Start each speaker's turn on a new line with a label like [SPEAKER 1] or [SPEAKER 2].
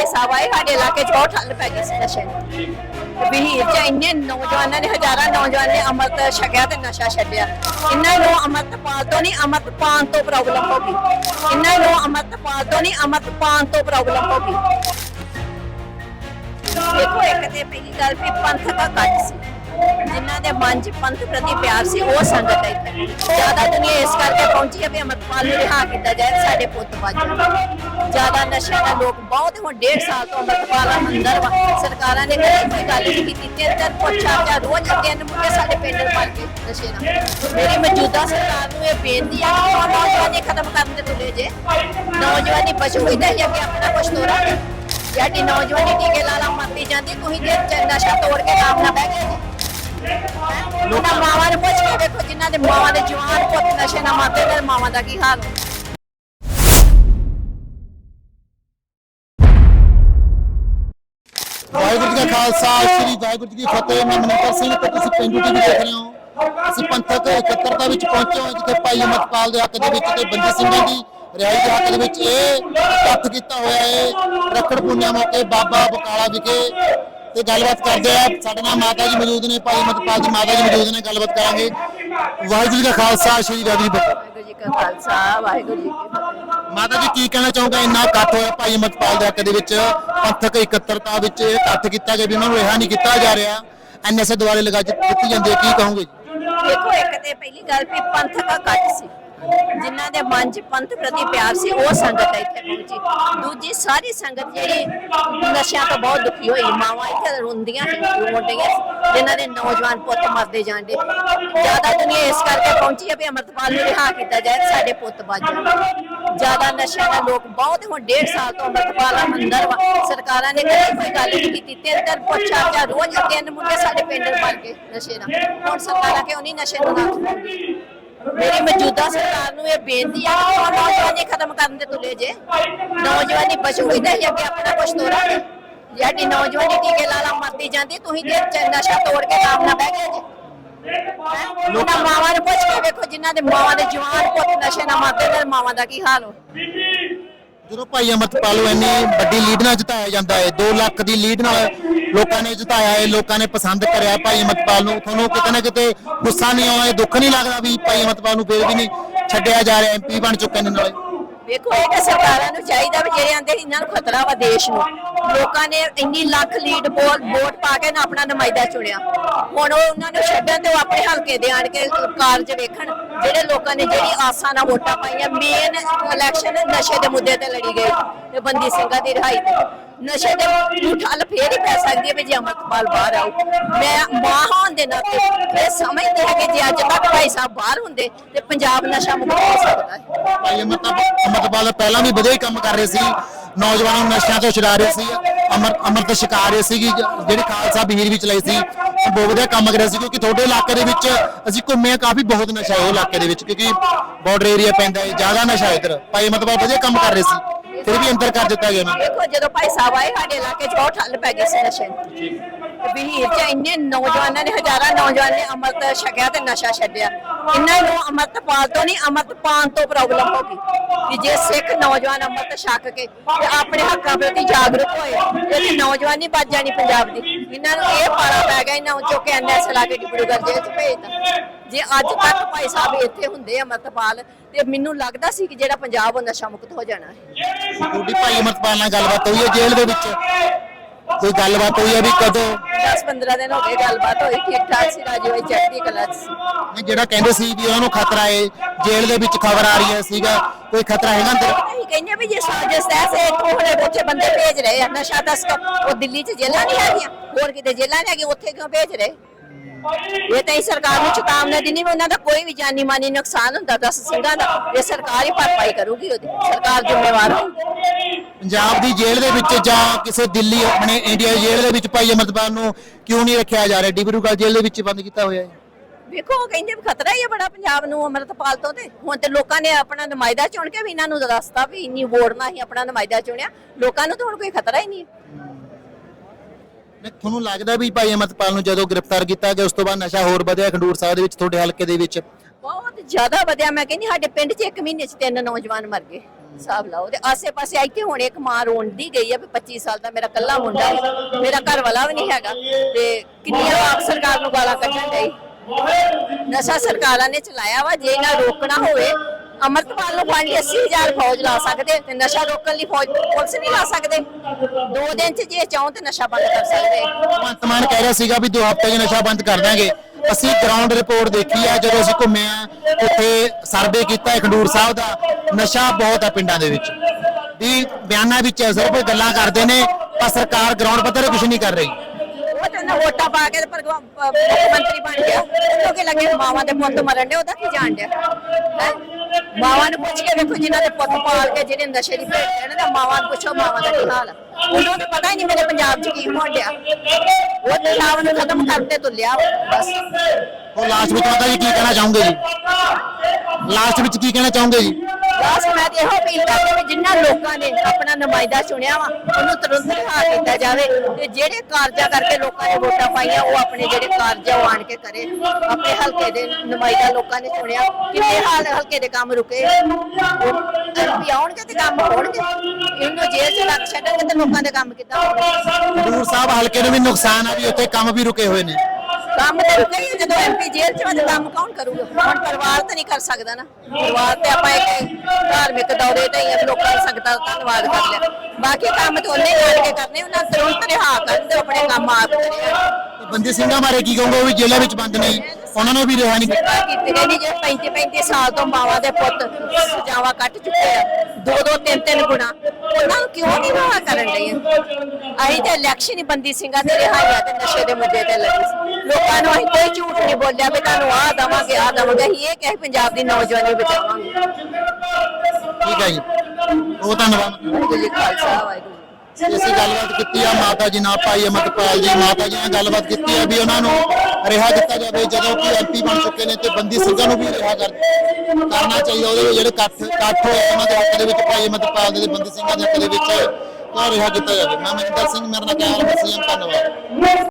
[SPEAKER 1] ਭਾਈ ਸਾਹਿਬ ਆਏ ਸਾਡੇ ਇਲਾਕੇ 'ਚ ਬਹੁਤ ਠੱਲ ਪੈ ਗਈ ਸੀ ਨਸ਼ੇ ਦੀ। ਵੀਰ ਚ ਇੰਨੇ ਨੌਜਵਾਨਾਂ ਨੇ ਹਜ਼ਾਰਾਂ ਨੌਜਵਾਨ ਨੇ ਅੰਮ੍ਰਿਤ ਛਕਿਆ ਤੇ ਨਸ਼ਾ ਛੱਡਿਆ। ਇਹਨਾਂ ਨੂੰ ਅੰਮ੍ਰਿਤਪਾਲ ਤੋਂ ਨਹੀਂ ਅੰਮ੍ਰਿਤਪਾਨ ਤੋਂ ਪ੍ਰੋਬਲਮ ਹੋ ਗਈ। ਇਹਨਾਂ ਨੂੰ ਅੰਮ੍ਰਿਤਪਾਲ ਤੋਂ ਨਹੀਂ ਅੰਮ੍ਰਿਤਪਾਨ ਤੋਂ ਪ੍ਰੋਬਲਮ ਹੋ ਗਈ। ਦੇਖੋ ਇੱਕ ਤੇ ਪਹਿਲੀ ਗੱਲ ਵੀ ਪੰਥ ਦਾ ਕੱਟ ਸੀ। ਜਿਨ੍ਹਾਂ ਦੇ ਮਨ 'ਚ ਪੰਥ ਪ੍ਰਤੀ ਪਿਆਰ ਸੀ, ਉਹ ਸੰਗਤ ਹੈ ਇੱਥੇ। ਜ਼ਿਆਦਾ ਦੁਨੀਆ ਇਸ ਕਰਕੇ ਪਹੁੰਚੀ ਹੈ ਵੀ ਅੰਮ੍ਰਿਤਪਾਲ ਨੂੰ ਰਿਹਾ ਕੀਤਾ ਜਾਏ, ਸਾਡੇ ਪੁੱਤ ਬਾਜਣ ਜ਼ਿਆਦਾ ਨਸ਼ਿਆਂ ਦਾ ਲੋਕ ਬਹੁਤ ਹੁਣ ਡੇਢ ਸਾਲ ਤੋਂ ਅੰਮ੍ਰਿਤਪਾਲ ਅੰਦਰ ਵਾ। ਸਰਕਾਰਾਂ ਨੇ ਕਦੇ ਕੋਈ ਗੱਲ ਨਹੀਂ ਕੀਤੀ। ਤਿੰਨ ਤਿੰਨ ਪੁੱਛਾ ਜਾਂ ਰੋਜ਼ ਤਿੰਨ ਮੁੰਡੇ ਸਾਡੇ ਪਿੰਡ ਨੂੰ ਕੇ ਨਸ਼ੇ ਨਾਲ। ਮੇਰੀ ਮੌਜੂਦਾ ਸਰਕਾਰ ਨੂੰ ਇਹ ਬੇਨਤੀ ਹੈ ਕਿ ਉਹ ਨੌਜਵਾਨੀ ਖਤਮ ਕਰਨ ਦੇ ਤੁਲੇ ਜੇ। ਨੌਜਵਾਨੀ ਬਚੂਗੀ ਤਾਂ ਅੱਗੇ ਆਪਣਾ ਕੁਛ ਤੋਰਾਂਗੇ ਸਾਡੀ ਨੌਜਵਾਨੀ ਟੀਕੇ ਲਾ ਮਰਦੀ ਜਾਂਦੀ, ਤੁਸੀਂ ਜੇ ਨਸ਼ਾ ਤੋੜ ਕੇ ਕੰਮ ਨਾ ਬਹਿ ਗਏ ਉਹਨਾਂ ਮਾਵਾਂ ਨੂੰ ਪੁੱਛ ਕੇ ਵੇਖੋ ਜਿਨ੍ਹਾਂ ਦੇ ਮਾਵਾਂ ਦੇ ਜਵਾਨ ਪੁੱਤ ਨਸ਼ੇ ਨਾਲ ਮਰਦੇ ਤੇ ਮਾਵਾਂ ਦਾ ਕੀ ਹਾਲ? ਹੈ
[SPEAKER 2] ਵਾਹਿਗੁਰੂ ਜੀ ਕਾ ਖਾਲਸਾ ਸ੍ਰੀ ਵਾਹਿਗੁਰੂ ਜੀ ਕੀ ਫਤਿਹ। ਮੈਂ ਮਨਿੰਦਰ ਸਿੰਘ ਤੇ ਤੁਸੀਂ ਪਿੰਡੂ ਟੀਵੀ ਦੇਖ ਰਹੇ ਹੋ। ਅਸੀਂ ਪੰਥਕ ਇਕੱਤਰਤਾ ਵਿੱਚ ਪਹੁੰਚੇ ਹਾਂ ਜਿੱਥੇ ਭਾਈ ਅਮਰਪਾਲ ਦੇ ਹੱਕ ਦੇ ਵਿੱਚ ਤੇ ਬੰਦੀ ਸਿੰਘਾਂ ਦੀ ਰਿਹਾਈ ਦੇ ਹੱਕ ਦੇ ਵਿੱਚ ਇਹ ਇਕੱਠ ਕੀਤਾ ਹੋਇਆ ਹੈ। ਰੱਖੜ ਪੁੰਨਿਆ ਮੌਕੇ ਬਾਬਾ ਬਕਾਲਾ ਵਿਖੇ ਤੇ ਗੱਲਬਾਤ ਕਰਦੇ ਆ। ਸਾਡੇ ਨਾਲ ਮਾਤਾ ਜੀ ਮੌਜੂਦ ਨੇ ਭਾਈ ਅਮਰਪਾਲ ਜੀ ਮਾਤਾ ਜੀ ਮੌਜੂਦ ਨੇ ਗੱਲਬਾਤ ਕਰਾਂਗੇ। ਵਾਹਿਗੁਰੂ ਜੀ ਕਾ ਖਾਲਸਾ ਸ੍ਰੀ ਵਾਹਿਗੁਰੂ ਜੀ ਕੀ ਫਤਿਹ
[SPEAKER 1] ਵਾਹਿਗੁਰੂ ਜੀ ਕਾ ਖਾਲਸਾ ਵਾਹਿਗੁਰੂ ਜੀ ਕੀ ਫਤਿਹ।
[SPEAKER 2] ਮਾਤਾ ਜੀ ਕੀ ਕਹਿਣਾ ਚਾਹੋਗੇ? ਇੰਨਾ ਇਕੱਠ ਹੋਇਆ ਭਾਈ ਅਮਰਪਾਲ ਦੇ ਹੱਕ ਦੇ ਵਿੱਚ ਪੰਥਕ ਇਕੱਤਰਤਾ ਵਿੱਚ ਇਹ ਇਕੱਠ ਕੀਤਾ ਗਿਆ ਵੀ ਉਹਨਾਂ ਨੂੰ ਰਿਹਾ ਨਹੀਂ ਕੀਤਾ ਜਾ ਰਿਹਾ। ਐਨਐਸਏ ਦੁਆਰੇ ਲਗਾ ਦਿੱਤੀ ਜਾਂਦੀ ਹੈ। ਕੀ ਕਹੋਗੇ?
[SPEAKER 1] ਦੇਖੋ ਇੱਕ ਤੇ ਪਹਿਲੀ ਗੱਲ ਵੀ ਪੰਥ ਦਾ ਕੱਟ ਸੀ। ਜਿਨ੍ਹਾਂ ਦੇ ਮਨ 'ਚ ਪੰਥ ਪ੍ਰਤੀ ਪਿਆਰ ਸੀ, ਉਹ ਸੰਗਤ ਇੱਥੇ ਪਹੁੰਚੀ। ਦੂਜੀ ਸਾਰੀ ਸੰਗਤ ਜਿਹੜੀ ਨਸ਼ਿਆਂ ਤੋਂ ਬਹੁਤ ਦੁਖੀ ਹੋਈ, ਮਾਵਾਂ ਇੱਥੇ ਰੋਂਦੀਆਂ ਰੋਂਦੀਆਂ ਜਿਨ੍ਹਾਂ ਦੇ ਨੌਜਵਾਨ ਪੁੱਤ ਮਰਦੇ ਜਾਂਦੇ ਜ਼ਿਆਦਾ ਦੁਨੀਆ ਇਸ ਕਰਕੇ ਪਹੁੰਚੀ ਹੈ ਵੀ ਅੰਮ੍ਰਿਤਪਾਲ ਨੂੰ ਰਿਹਾ ਕੀਤਾ ਜਾਏ, ਸਾਡੇ ਪੁੱਤ ਬਚ ਜਾਣ। ਜ਼ਿਆਦਾ ਨਸ਼ਿਆਂ ਦਾ ਲੋਕ ਬਹੁਤ ਹੁਣ ਡੇਢ ਸਾਲ ਤੋਂ ਅੰਮ੍ਰਿਤਪਾਲ ਅੰਦਰ ਸਰਕਾਰਾਂ ਨੇ ਕਦੇ ਕੋਈ ਗੱਲ ਨਹੀਂ ਕੀਤੀ। ਤਿੰਨ ਤਿੰਨ ਪੁੱਛਾ ਜਾਂ ਰੋਜ਼ ਤਿੰਨ ਮੁੰਡੇ ਸਾਡੇ ਪਿੰਡ ਮਰ ਕੇ ਨਸ਼ੇ ਨਾਲ। ਹੁਣ ਸਰਕਾਰਾਂ ਕਿਉਂ ਨਹੀਂ ਨਸ਼ੇ ਨੂੰ ਨਾ ਮੇਰੀ ਮੌਜੂਦਾ ਸਰਕਾਰ ਨੂੰ ਇਹ ਬੇਨਤੀ ਹੈ ਕਿ ਉਹ ਨੌਜਵਾਨੀ ਖਤਮ ਕਰਨ ਦੇ ਤੁਲੇ ਜੇ, ਨੌਜਵਾਨੀ ਬਚੂਗੀ ਤਾਂ ਅੱਗੇ ਆਪਣਾ ਕੁਛ ਤੋਰਾਂਗੇ। ਜਿਹੜੀ ਨੌਜਵਾਨੀ ਟੀਕੇ ਲਾ ਲਾ ਮਰਦੀ ਜਾਂਦੀ, ਤੁਸੀਂ ਜੇ ਨਸ਼ਾ ਤੋੜ ਕੇ ਕੰਮ ਨਾ ਬਹਿ ਗਏ ਜੇ। ਲੋਕਾਂ ਮਾਵਾਂ ਨੂੰ ਪੁੱਛ ਕੇ ਵੇਖੋ, ਜਿਨ੍ਹਾਂ ਦੇ ਮਾਵਾਂ ਦੇ ਜਵਾਨ ਪੁੱਤ ਨਸ਼ੇ ਨਾਲ ਮਰਦੇ ਤੇ ਮਾਵਾਂ ਦਾ ਕੀ ਹਾਲ ਹੋ?
[SPEAKER 2] ਜਦੋਂ ਭਾਈ ਅਮਰਪਾਲ ਨੂੰ ਇੰਨੀ ਵੱਡੀ ਲੀਡ ਨਾਲ ਜਿਤਾਇਆ ਜਾਂਦਾ ਹੈ 2 ਲੱਖ ਦੀ ਲੀਡ ਨਾਲ ਲੋਕਾਂ ਨੇ ਜਿਤਾਇਆ ਹੈ, ਲੋਕਾਂ ਨੇ ਪਸੰਦ ਕਰਿਆ ਭਾਈ ਅਮਰਪਾਲ ਨੂੰ। ਤੁਹਾਨੂੰ ਕਿਤੇ ਨਾ ਕਿਤੇ ਗੁੱਸਾ ਨਹੀਂ ਆਉਂਦਾ ਦੁੱਖ ਨਹੀਂ ਲੱਗਦਾ ਵੀ ਭਾਈ ਅਮਰਪਾਲ ਨੂੰ ਫੇਰ ਵੀ ਨਹੀਂ ਛੱਡਿਆ ਜਾ ਰਿਹਾ ਐਮਪੀ ਬਣ ਚੁੱਕੇ ਨੇ ਨਾਲੇ।
[SPEAKER 1] ਵੇਖੋ ਇਹ ਤਾਂ ਸਰਕਾਰਾਂ ਨੂੰ ਚਾਹੀਦਾ ਵੀ ਜਿਹੜੇ ਆਂਦੇ ਇਹਨਾਂ ਨੂੰ ਖਤਰਾ ਵਾ ਦੇਸ਼ ਨੂੰ। ਲੋਕਾਂ ਨੇ ਇੰਨੀ ਲੱਖ ਲੀਡ ਬੋਲ ਵੋਟ ਪਾ ਕੇ ਨਾ ਆਪਣਾ ਨੁਮਾਇੰਦਾ ਚੁਣਿਆ। ਹੁਣ ਉਹ ਉਹਨਾਂ ਨੂੰ ਛੱਡਣ ਤੇ ਉਹ ਆਪਣੇ ਹਲਕੇ ਦੇ ਆਣ ਕੇ ਕਾਰਜ ਵੇਖਣ, ਜਿਹੜੇ ਲੋਕਾਂ ਨੇ ਜਿਹੜੀ ਆਸਾਂ ਨਾਲ ਵੋਟਾਂ ਪਾਈਆਂ ਮੇਨ ਇਲੈਕਸ਼ਨ ਨਸ਼ੇ ਦੇ ਮੁੱਦੇ ਤੇ ਲੜੀ ਗਈ ਤੇ ਬੰਦੀ ਸਿੰਘਾਂ ਦੀ ਰਿਹਾਈ ਤੇ। ਨਸ਼ੇ ਦੇ ਨੂੰ ਠੱਲ ਫੇਰ ਹੀ ਪੈ ਸਕਦੀ ਹੈ ਵੀ ਜੇ ਅਮਰਪਾਲ ਬਾਹਰ ਆਉ ਮੈਂ ਮਾਂ ਹੋਣ ਦੇ ਨਾਤੇ ਇਹ ਸਮਝਦੇ ਹਾਂ ਕਿ ਜੇ ਅੱਜ ਤੱਕ ਭਾਈ ਸਾਹਿਬ ਬਾਹਰ ਹੁੰਦੇ ਤੇ ਪੰਜਾਬ ਨਸ਼ਾ ਮੁਕਤ ਹੋ ਸਕਦਾ ਹੈ।
[SPEAKER 2] ਭਾਈ ਅਮਰਪਾਲ ਪਹਿਲਾਂ ਵੀ ਵਧੀਆ ਹੀ ਕੰਮ ਕਰ ਰਹੇ ਸੀ। ਨੌਜਵਾਨਾਂ ਨੂੰ ਨਸ਼ਿਆਂ ਤੋਂ ਛੁਡਾ ਰਹੇ ਸੀ। ਅਮਰ ਅਮਰਤ ਛਕਾ ਰਹੇ ਸੀ ਜਿਹੜੀ ਖਾਲਸਾ ਬਹੀਰ ਵੀ ਚਲਾਈ ਸੀ। ਬਹੁਤ ਵਧੀਆ ਕੰਮ ਕਰ ਰਹੇ ਸੀ ਕਿਉਂਕਿ ਤੁਹਾਡੇ ਇਲਾਕੇ ਦੇ ਵਿੱਚ ਅਸੀਂ ਘੁੰਮੇ ਹਾਂ, ਕਾਫੀ ਬਹੁਤ ਨਸ਼ਾ ਹੈ ਉਹ ਇਲਾਕੇ ਦੇ ਵਿੱਚ ਕਿਉਂਕਿ ਬਾਰਡਰ ਏਰੀਆ ਪੈਂਦਾ ਹੈ ਜ਼ਿਆਦਾ ਨਸ਼ਾ ਹੈ ਇੱਧਰ। ਭਾਈ ਅਮਰਪਾਲ ਵਧੀਆ ਕੰਮ ਕਰ ਰਹੇ ਸੀ। ਫਿਰ ਵੀ ਅੰਦਰ ਕਰ ਦਿੱਤਾ ਗਿਆ ਉਹਨਾਂ ਨੂੰ।
[SPEAKER 1] ਦੇਖੋ ਜਦੋਂ ਭਾਈ ਸਾਹਿਬ ਆਏ ਸਾਡੇ ਇਲਾਕੇ 'ਚ ਬਹੁਤ ਠੱਲ ਪੈ ਗਈ ਸੀ ਨਸ਼ੇ। ਦੀ ਵੀਰ ਚ ਇੰਨੇ ਨੌਜਵਾਨਾਂ ਨੇ, ਹਜ਼ਾਰਾਂ ਨੌਜਵਾਨ ਨੇ ਅੰਮ੍ਰਿਤ ਛਕਿਆ ਤੇ ਨਸ਼ਾ ਛੱਡਿਆ। ਇਹਨਾਂ ਨੂੰ ਅੰਮ੍ਰਿਤਪਾਲ ਤੋਂ ਨਹੀਂ, ਅੰਮ੍ਰਿਤਪਾਨ ਤੋਂ ਪ੍ਰੋਬਲਮ ਹੋ ਗਈ ਕਿ ਜੇ ਸਿੱਖ ਨੌਜਵਾਨ ਅੰਮ੍ਰਿਤ ਛਕ ਕੇ ਤੇ ਆਪਣੇ ਹੱਕਾਂ ਪ੍ਰਤੀ ਜਾਗਰੂਕ ਹੋਏ, ਤੇ ਨੌਜਵਾਨੀ ਬਚ ਜਾਣੀ ਪੰਜਾਬ ਦੀ। ਇਹਨਾਂ ਨੂੰ ਇਹ ਪਾਰਾ ਪੈ ਗਿਆ, ਇਹਨਾਂ ਨੂੰ ਚੁੱਕ ਕੇ ਐਨਐਸ ਲਾ ਕੇ ਡਿਬੜੂਗੜ੍ਹ ਜੇਲ੍ਹ 'ਚ ਭੇਜਤਾ। ਜੇ ਅੱਜ ਤੱਕ ਭਾਈ ਸਾਹਿਬ ਇੱਥੇ ਹੁੰਦੇ ਅੰਮ੍ਰਿਤਪਾਲ, ਤੇ ਮੈਨੂੰ ਲੱਗਦਾ ਸੀ ਕਿ ਜਿਹੜਾ ਪੰਜਾਬ ਉਹ ਨਸ਼ਾ ਮੁਕਤ ਹੋ ਜਾਣਾ ਹੈ।
[SPEAKER 2] ਭਾਈ ਅਮਰਪਾਲ ਨਾਲ ਗੱਲਬਾਤ ਹੋਈ ਹੈ ਜੇਲ੍ਹ ਦੇ ਵਿੱਚ। ਕੋਈ ਗੱਲਬਾਤ ਹੋਈ ਹੈ ਵੀ ਕਦੋਂ?
[SPEAKER 1] 10-15 ਦਿਨ ਹੋ ਗਏ ਗੱਲਬਾਤ ਹੋਈ ਠੀਕ ਠਾਕ ਸੀ ਰਾਜੀ ਹੋਈ ਚੜ੍ਹਦੀ ਕਲਾ 'ਚ ਸੀ।
[SPEAKER 2] ਨਹੀਂ, ਜਿਹੜਾ ਕਹਿੰਦੇ ਸੀ ਵੀ ਉਹਨਾਂ ਨੂੰ ਖਤਰਾ ਹੈ ਜੇਲ੍ਹ ਦੇ ਵਿੱਚ ਖਬਰ ਆ ਰਹੀ ਹੈ ਸੀਗਾ ਕੋਈ ਖਤਰਾ ਹੈਗਾ ਅੰਦਰ?
[SPEAKER 1] ਅਸੀਂ ਕਹਿੰਦੇ ਵੀ ਜੇ ਸਾਜ਼ਿਸ਼ ਹੈ ਸੇ ਹੁਣੇ ਉੱਥੇ ਬੰਦੇ ਭੇਜ ਰਹੇ ਆ ਨਸ਼ਾ ਤਸਕਰ। ਉਹ ਦਿੱਲੀ 'ਚ ਜੇਲ੍ਹਾਂ ਨਹੀਂ ਹੈਗੀਆਂ ਹੋਰ ਕਿਤੇ ਜੇਲ੍ਹਾਂ ਨੇ ਹੈਗੀਆਂ ਉੱਥੇ ਕਿਉਂ ਭੇਜ ਰਹੇ? ਇਹ ਤਾਂ ਹੀ ਸਰਕਾਰ ਨੂੰ ਚੇਤਾਵਨੀ ਦੇਣੀ ਵੀ ਉਹਨਾਂ ਦਾ ਕੋਈ ਵੀ ਜਾਨੀ ਮਾਨੀ ਨੁਕਸਾਨ ਹੁੰਦਾ ਦਸ ਸਿੰਘਾਂ ਦਾ ਇਹ ਸਰਕਾਰ ਹੀ ਭਰਪਾਈ ਕਰੂਗੀ ਉਹਦੀ ਸਰਕਾਰ ਜ਼ਿੰਮੇਵਾਰ ਹੋਊਗੀ।
[SPEAKER 2] ਪੰਜਾਬ ਦੀ ਜੇਲ੍ਹ ਦੇ ਵਿੱਚ ਜਾਂ ਕਿਸੇ ਦਿੱਲੀ ਆਪਣੇ ਇੰਡੀਆ ਦੀ ਜੇਲ੍ਹ ਦੇ ਵਿੱਚ ਭਾਈ ਅਮਰਪਾਲ ਨੂੰ ਕਿਉਂ ਨਹੀਂ ਰੱਖਿਆ ਜਾ ਰਿਹਾ? ਡਿਬਰੂਗੜ੍ਹ ਜੇਲ੍ਹ ਦੇ ਵਿੱਚ ਬੰਦ ਕੀਤਾ ਹੋਇਆ ਹੈ।
[SPEAKER 1] ਵੇਖੋ ਉਹ ਕਹਿੰਦੇ ਵੀ ਖਤਰਾ ਹੀ ਹੈ ਬੜਾ ਪੰਜਾਬ ਨੂੰ ਅੰਮ੍ਰਿਤਪਾਲ ਤੋਂ ਤੇ। ਹੁਣ ਤੇ ਲੋਕਾਂ ਨੇ ਆਪਣਾ ਨੁਮਾਇੰਦਾ ਚੁਣ ਕੇ ਵੀ ਇਹਨਾਂ ਨੂੰ ਦੱਸਤਾ ਵੀ ਇੰਨੀ ਵੋਟ ਨਾਲ ਹੀ ਆਪਣਾ ਨੁਮਾਇੰਦਾ ਚੁਣਿਆ। ਲੋਕਾਂ ਨੂੰ ਤਾਂ ਹੁਣ ਕੋਈ ਖਤਰਾ ਹੀ ਨਹੀਂ। ਹੈ
[SPEAKER 2] ਨਹੀਂ, ਤੁਹਾਨੂੰ ਲੱਗਦਾ ਵੀ ਭਾਈ ਅਮਰਪਾਲ ਨੂੰ ਜਦੋਂ ਗ੍ਰਿਫਤਾਰ ਕੀਤਾ ਗਿਆ ਉਸ ਤੋਂ ਬਾਅਦ ਨਸ਼ਾ ਹੋਰ ਵਧਿਆ ਖੰਡੂਰ ਸਾਹਿਬ ਦੇ ਵਿੱਚ ਤੁਹਾਡੇ ਹਲਕੇ ਦੇ ਵਿੱਚ?
[SPEAKER 1] ਬਹੁਤ ਜ਼ਿਆਦਾ ਵਧਿਆ। ਮੈਂ ਕਹਿੰਦੀ ਸਾਡੇ ਪਿੰਡ 'ਚ ਇੱਕ ਮਹੀਨੇ 'ਚ ਤਿੰਨ ਨੌਜਵਾਨ ਮਰ ਗਏ। ਹਿਸਾਬ ਲਾਓ। ਤੇ ਆਸੇ-ਪਾਸੇ ਇੱਥੇ ਹੁਣ ਇੱਕ ਮਾਂ ਰੋਂਦੀ ਗਈ ਆ ਵੀ 25 ਸਾਲ ਦਾ ਮੇਰਾ ਕੱਲਾ ਮੁੰਡਾ ਹੈ ਮੇਰਾ ਘਰ ਵਾਲਾ ਵੀ ਨਹੀਂ ਹੈਗਾ। ਤੇ ਕਿੰਨੀਆਂ ਆਪ ਸਰਕਾਰ ਨੂੰ ਗਾਲਾਂ ਕੱਢਣ ਡਈ। ਨਸ਼ਾ ਸਰਕਾਰਾਂ ਨੇ ਚਲਾਇਆ ਵਾ। ਜੇ ਇਹਨਾਂ ਰੋਕਣਾ ਹੋਵੇ, ਅਮਰਤਪਾਲ ਨੂੰ ਫੜ ਲਈ 80000 ਫੌਜ ਲਾ ਸਕਦੇ ਤੇ ਨਸ਼ਾ ਰੋਕਣ ਲਈ ਫੌਜ ਪੁਲਿਸ ਨਹੀਂ ਲਾ ਸਕਦੇ। ਦੋ ਦਿਨ ਚ ਜੇ ਚਾਹੋ ਤੇ ਨਸ਼ਾ ਬੰਦ ਕਰ ਸਕਦੇ।
[SPEAKER 2] ਭਗਵੰਤ ਮਾਨ ਕਹਿ ਰਿਹਾ ਸੀਗਾ ਵੀ ਦੋ ਹਫ਼ਤੇ 'ਚ ਨਸ਼ਾ ਬੰਦ ਕਰ ਦਾਂਗੇ ਅਸੀਂ ਗਰਾਊਂਡ ਰਿਪੋਰਟ ਦੇਖੀ ਆ, ਜਦੋਂ ਅਸੀਂ ਘੁੰਮੇ ਆ, ਉੱਥੇ ਸਰਵੇ ਕੀਤਾ ਹੈ ਖੰਡੂਰ ਸਾਹਿਬ ਦਾ, ਨਸ਼ਾ ਬਹੁਤ ਆ ਪਿੰਡਾਂ ਦੇ ਵਿੱਚ। ਵੀ ਬਿਆਨਾਂ ਵਿੱਚ ਸਿਰਫ ਗੱਲਾਂ ਕਰਦੇ ਨੇ ਪਰ ਸਰਕਾਰ ਗਰਾਊਂਡ ਪੱਧਰ ਕੁਝ ਨਹੀਂ ਕਰ ਰਹੀ।
[SPEAKER 1] ਉਹ ਨਾ ਵੋਟਾਂ ਪਾ ਕੇ ਤੇ ਮੁੱਖ ਮੰਤਰੀ ਬਣ ਗਿਆ। ਕਿਉਂਕਿ ਲੱਗੇ ਮਾਵਾਂ ਦੇ ਪੁੱਤ ਮਰਨ ਦੇ ਉਹਦਾ ਕੀ ਜਾਣ ਡਿਆ? ਹੈ? ਮਾਵਾਂ ਨੂੰ ਪੁੱਛ ਕੇ ਵੇਖੋ ਜਿਨ੍ਹਾਂ ਦੇ ਪੁੱਤ ਪਾਲ ਕੇ ਜਿਹੜੇ ਨਸ਼ੇ ਦੀ ਭੇਟ ਚੜ੍ਹਨ ਦਾ ਮਾਵਾਂ ਨੂੰ ਪੁੱਛੋ, ਮਾਵਾਂ ਦਾ ਕੀ ਹਾਲ ਆ? ਉਹਨਾਂ ਨੂੰ ਪਤਾ ਹੀ ਨਹੀਂ ਮੇਰੇ ਪੰਜਾਬ 'ਚ ਕੀ ਹੋਣ ਡਿਆ। ਉਹ ਪੰਜਾਬ ਨੂੰ ਖਤਮ ਕਰਤੇ ਤੁਲਿਆ ਬਸ।
[SPEAKER 2] ਉਹ ਲਾਸਟ ਵਿੱਚ ਮਾਤਾ ਜੀ ਕੀ ਕਹਿਣਾ ਚਾਹੋਗੇ ਜੀ? ਲਾਸਟ ਵਿੱਚ ਕੀ ਕਹਿਣਾ ਚਾਹੋਗੇ ਜੀ?
[SPEAKER 1] ਬਸ ਮੈਂ ਤੇ ਇਹੋ ਅਪੀਲ ਕਰਦੀ ਵੀ ਜਿਨ੍ਹਾਂ ਲੋਕਾਂ ਨੇ ਆਪਣਾ ਨੁਮਾਇੰਦਾ ਚੁਣਿਆ ਵਾ ਉਹਨੂੰ ਤੁਰੰਤ ਰਿਹਾ ਕੀਤਾ ਜਾਵੇ ਤੇ ਜਿਹੜੇ ਕਾਰਜਾਂ ਕਰਕੇ ਲੋਕਾਂ ਨੇ ਵੋਟਾਂ ਪਾਈਆਂ ਉਹ ਆਪਣੇ ਜਿਹੜੇ ਕਾਰਜ ਆ ਉਹ ਆਣ ਕੇ ਕਰੇ। ਆਪਣੇ ਹਲਕੇ ਦੇ ਨੁਮਾਇੰਦਾ ਲੋਕਾਂ ਨੇ ਚੁਣਿਆ ਕਿੰਨੇ ਹਾਲ ਹਲਕੇ ਦੇ ਕੰਮ ਰੁਕੇ? ਐਮਪੀ ਆਉਣਗੇ ਤੇ ਕੰਮ ਹੋਣਗੇ? ਇਹਨੂੰ ਜੇਲ੍ਹ ਚ ਰੱਖ ਛੱਡਣਗੇ ਤੇ ਲੋਕਾਂ ਦੇ ਕੰਮ ਕਿੱਦਾਂ ਹੋਣਗੇ?
[SPEAKER 2] ਖੰਡੂਰ ਸਾਹਿਬ ਹਲਕੇ ਨੂੰ ਵੀ ਨੁਕਸਾਨ ਆ ਵੀ ਉੱਥੇ ਕੰਮ ਵੀ ਰੁਕੇ ਹੋਏ ਨੇ।
[SPEAKER 1] ਕੰਮ ਤੇ ਰੁਕੇ ਜਦੋਂ ਐਮਪੀ ਜੇਲ੍ਹ ਚ ਵਾ ਕੰਮ ਕੌਣ ਕਰੂਗਾ? ਹੁਣ ਪਰਿਵਾਰ ਤਾਂ ਨਹੀਂ ਕਰ ਸਕਦਾ ਨਾ। ਪਰਿਵਾਰ ਤੇ ਆਪਾਂ ਇੱਕ ਧਾਰਮਿਕ ਦੌਰੇ ਤੇ ਹੀ ਲੋਕਾਂ ਦੀ ਸੰਗਤਾਂ ਦਾ ਧੰਨਵਾਦ ਕਰ ਲਿਆ। ਬਾਕੀ ਕੰਮ ਤੇ ਉਹਨੇ ਜਾਣ ਕੇ ਕਰਨੇ, ਉਹਨਾਂ ਤੁਰੰਤ ਰਿਹਾ ਕਰਨ ਤੇ ਆਪਣੇ ਕੰਮ ਆਪ ਕਰਿਆ
[SPEAKER 2] ਬੰਦੀ ਸਿੰਘਾਂ ਬਾਰੇ ਕੀ ਕਹੋਗੇ, ਉਹ ਵੀ ਜੇਲ੍ਹਾਂ ਵਿੱਚ ਬੰਦ ਨੇ। ਉਹਨਾਂ ਨੂੰ ਵੀ ਰਿਹਾ ਨਹੀਂ ਕੀਤਾ
[SPEAKER 1] ਸੇਵਾ ਕੀਤੀ ਜੇ 35 35 ਸਾਲ ਤੋਂ ਮਾਵਾਂ ਦੇ ਪੁੱਤ ਸਜਾਵਾ ਕੱਟ ਚੁੱਕੇ ਆ। ਦੋ ਦੋ ਤਿੰਨ ਤਿੰਨ ਗੁਣਾ। ਉਹਨਾਂ ਨੂੰ ਕਿਉਂ ਨਹੀਂ ਰਹਾ ਕਰਨ ਲਈ? ਅਸੀਂ ਤੇ ਇਲੈਕਸ਼ਨ ਹੀ ਬੰਦੀ ਸਿੰਘਾਂ ਤੇ ਰਿਹਾਈਆਂ ਤੇ ਨਸ਼ੇ ਦੇ ਮੁੱਦੇ ਤੇ ਲੱਗੀ। ਲੋਕਾਂ ਨੂੰ ਅਸੀਂ ਕੋਈ ਝੂਠ ਨਹੀਂ ਬੋਲਿਆ ਵੀ ਤੁਹਾਨੂੰ ਆਹ ਦਵਾਂਗੇ ਆਹ ਦਵਾਂਗੇ। ਅਸੀਂ ਇਹ ਕਿ ਅਸੀਂ ਪੰਜਾਬ ਦੀ ਨੌਜਵਾਨੀ ਬਚਾਵਾਂਗੇ।
[SPEAKER 2] ਠੀਕ ਹੈ ਜੀ। ਉਹ ਧੰਨਵਾਦ।
[SPEAKER 1] ਵਾਹਿਗੁਰੂ ਜੀ ਕਾ ਖਾਲਸਾ ਵਾਹਿਗੁਰੂ।
[SPEAKER 2] ਅਸੀਂ ਗੱਲਬਾਤ ਕੀਤੀ ਆ, ਮਾਤਾ ਜੀ ਨਾਲ ਭਾਈ ਅਮਰਪਾਲ ਜੀ, ਮਾਤਾ ਜੀ ਨਾਲ ਗੱਲਬਾਤ ਕੀਤੀ ਆ ਵੀ ਉਹਨਾਂ ਨੂੰ ਰਿਹਾ ਕੀਤਾ ਜਾਵੇ, ਜਦੋਂ ਕਿ ਐਮਪੀ ਬਣ ਚੁੱਕੇ ਨੇ ਤੇ ਬੰਦੀ ਸਿੰਘਾਂ ਨੂੰ ਵੀ ਰਿਹਾ ਕਰ ਕਰਨਾ ਚਾਹੀਦਾ, ਉਹਦੇ ਜਿਹੜੇ ਇਕੱਠ ਇਕੱਠ ਹੋਏ ਉਹਨਾਂ ਦੇ ਹੱਕ ਦੇ ਵਿੱਚ ਭਾਈ ਅਮਰਪਾਲ ਦੇ ਬੰਦੀ ਸਿੰਘਾਂ ਦੇ ਹੱਕ ਦੇ ਵਿੱਚ ਤਾਂ ਰਿਹਾ ਕੀਤਾ ਜਾਵੇ। ਮੈਂ ਮਨਿੰਦਰ ਸਿੰਘ, ਮੇਰਾ ਨਾਮ ਕੈਮਰਾ ਮੈਨ ਧੰਨਵਾਦ।